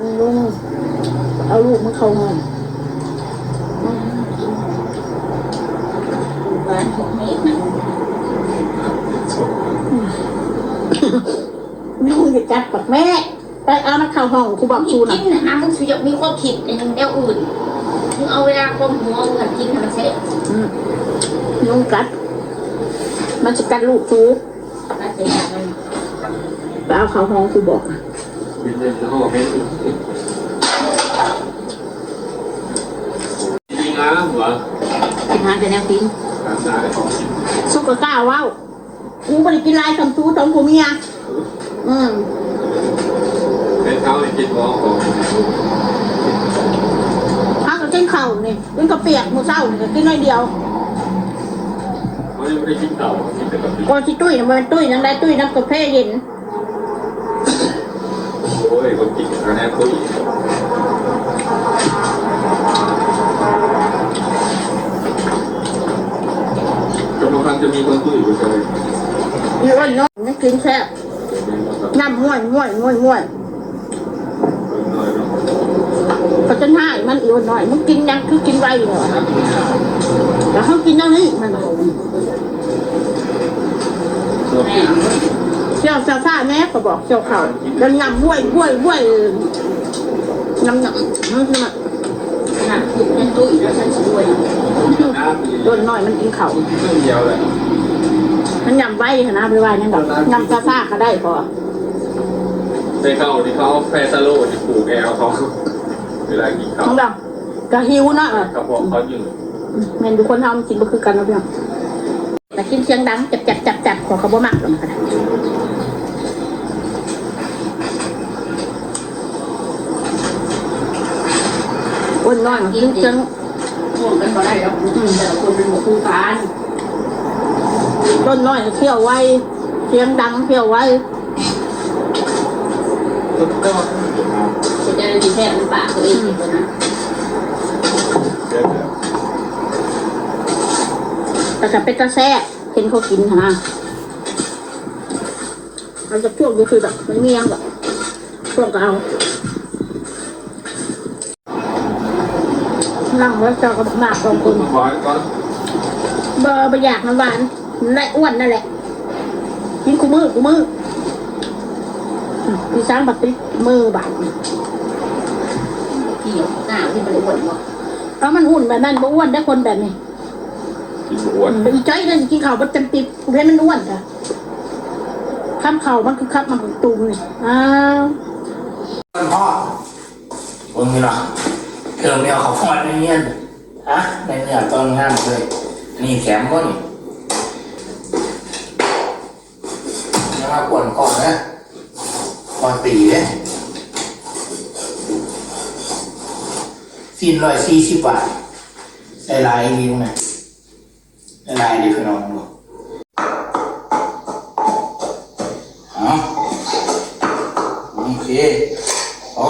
ลุงเอาลูกมาเข้าห้องบ้านของแม่นะลุงจะจัดปักแม่ ไปเอามาเข้าห้องครูบอกชูกิน่ะนนะมึงสิอยากมีความคิดในแนวอื่นมึงเอาเวลาความหัวมึงหัดกินให้มันเสร็จอืมลุงกัด มันจะกัดลูกชูแล้วจะอยากมันไปเอาเข้าห้องครูบอกน่ะบินเดินจะเข้าเพชรจริงนะหัว กินหา แต่แนวกินตามสายของสุกกะกล้าเว้ากูไม่ได้กินลายคำชูสองผัวเมียอืมเป็นเท้าในกินมองของพักก็กินข้าวนี่กินกระเปียกมือเศร้านี่ก็กินน้อยเดียวเขายังไม่ได้กินเต่ากินแต่กับก่อนที่ตุ้ยน่ะมันตุ้ยนั่งได้ตุ้ยน้ำกาแฟเย็นโอ้ยคนกินคะแนนคุย มีคนคุยอยู่เลยมีอ้วนน้อยนี่กินแค่บน้ำง่วยง่วยง่วยง่วยก็จะน่ายมันอีกวันหน่อยมึงกินยังคือกินไวเหรอแต่เขากินอย่างนี้มันเชี่ยวซาซาแม่ก็บอกเชี่ยวเขาแล้วยำบ้วยบ้วยบ้วยยำยำมันคือมันขนาดถูกนั่นตุ้ยแล้วฉันช่วยโดนหน่อยมันกินเขาเดียวเลย มันยำไว้ขนาดไปว่านั่นดอกยำซาซาก็ได้พอในเขาที่เขาแฟซาโลที่ปลูกแอลเขาเวลากินเขาของเรากะหิวนะกระเพาะเขาอยู่แม่นทุกคนทำกินก็คือกันนะพี่น้องแต่กินเสียงดังจับจับจับจับขอเขาบ่มักหรอกค่ะอ้วนน้อยกินจังห่วงกันก็ได้แล้วแต่ละคนเป็นหมู่คู่กัน ต้นน้อยเที่ยวไวเสียงดังเที่ยวไวก็จะได้ดีแค่มันปากตัวเองอยู่นะเดี๋ยวแต่จะเป็นกระแซ่เห็นเขากินค่ะนะเราจะพวกก็คือแบบไม่มียังแบบพวกก็เอานั่งไว้เจ้ากับหมากสองคนขอก่อนเบอร์ประหยัดน้ำหวาน และอ้วนนั่นแหละกินกูมือกูมืออืมพี่ช้างบัดติดมือบาดที่อยู่หน้าที่มันอ้วนบ่เอามันหุ่นแบบนั้นบ่อ้วนได้คนแบบนี้กินอ้วนเป็นจ้อยนั่นกินข้าวบัดเต็มติบกูเห็นมันอ้วนจ้ะข้ามเข่ามันคือข้ามมันตุ่มนี่อ้าวพ่อมึงนี่เนาะเธอไม่เอาเขาเข้ามาในเงี้ยฮะในเนื้อตอนงานเลยนี่แถมก็นี่ยังมากวนก่อนนะก่อนตีเลยสี่ร้อยสี่สิบบาทได้ลายนิ้วนะได้ลายดิพี่น้องดูเอาโอเคโอ้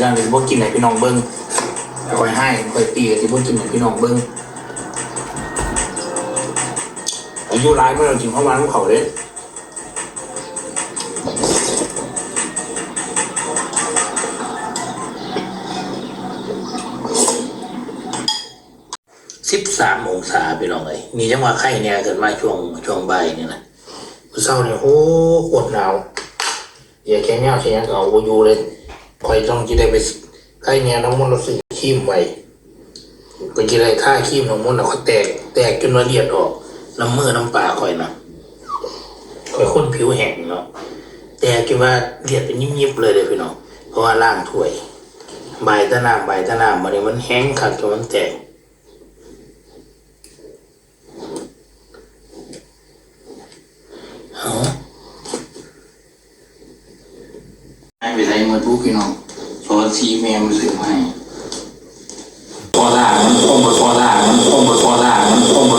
ด้านด้านที่พวกกินไหนพี่น้องเบิ้งคอยให้คอยตีที่พวกกินไหนพี่น้องเบิ้งอายุร้ายเมื่อเรากินข้าวมันของเขาเลยสิบสามองศาพี่น้องเลยมีจังหวะไข้เนี่ยเกิดมาช่วงช่วงใบเนี่ยนะเช้าเนี่ยโอ้ปวดหนาวอย่าแค่แนวใช่ยังเอาอยู่เลย คอยต้องจะได้ไปใกล้เนี่ยน้ำมันต์เราสิขี้ไว้ก็จะได้ค่าขี้มน้ำมันต์เราเขาแตก แตกจนละเอียดออก น้ำมือน้ำปลาคอยนะคอยข้นผิวแห้งเนาะแต่คิดว่าเลียดเป็นยิบๆเลยเลยพี่น้องเพราะว่าล่างถ้วย ใบตะนามใบตะนามมันนี้มันแห้งขัดจนมันแตกเอา ให้ไปใช้มือทุกพี่น้องสอนสีแมมนซื้อให้พอล่ามันคงบ่พอล่ามันคงบ่พอล่ามันคงบ่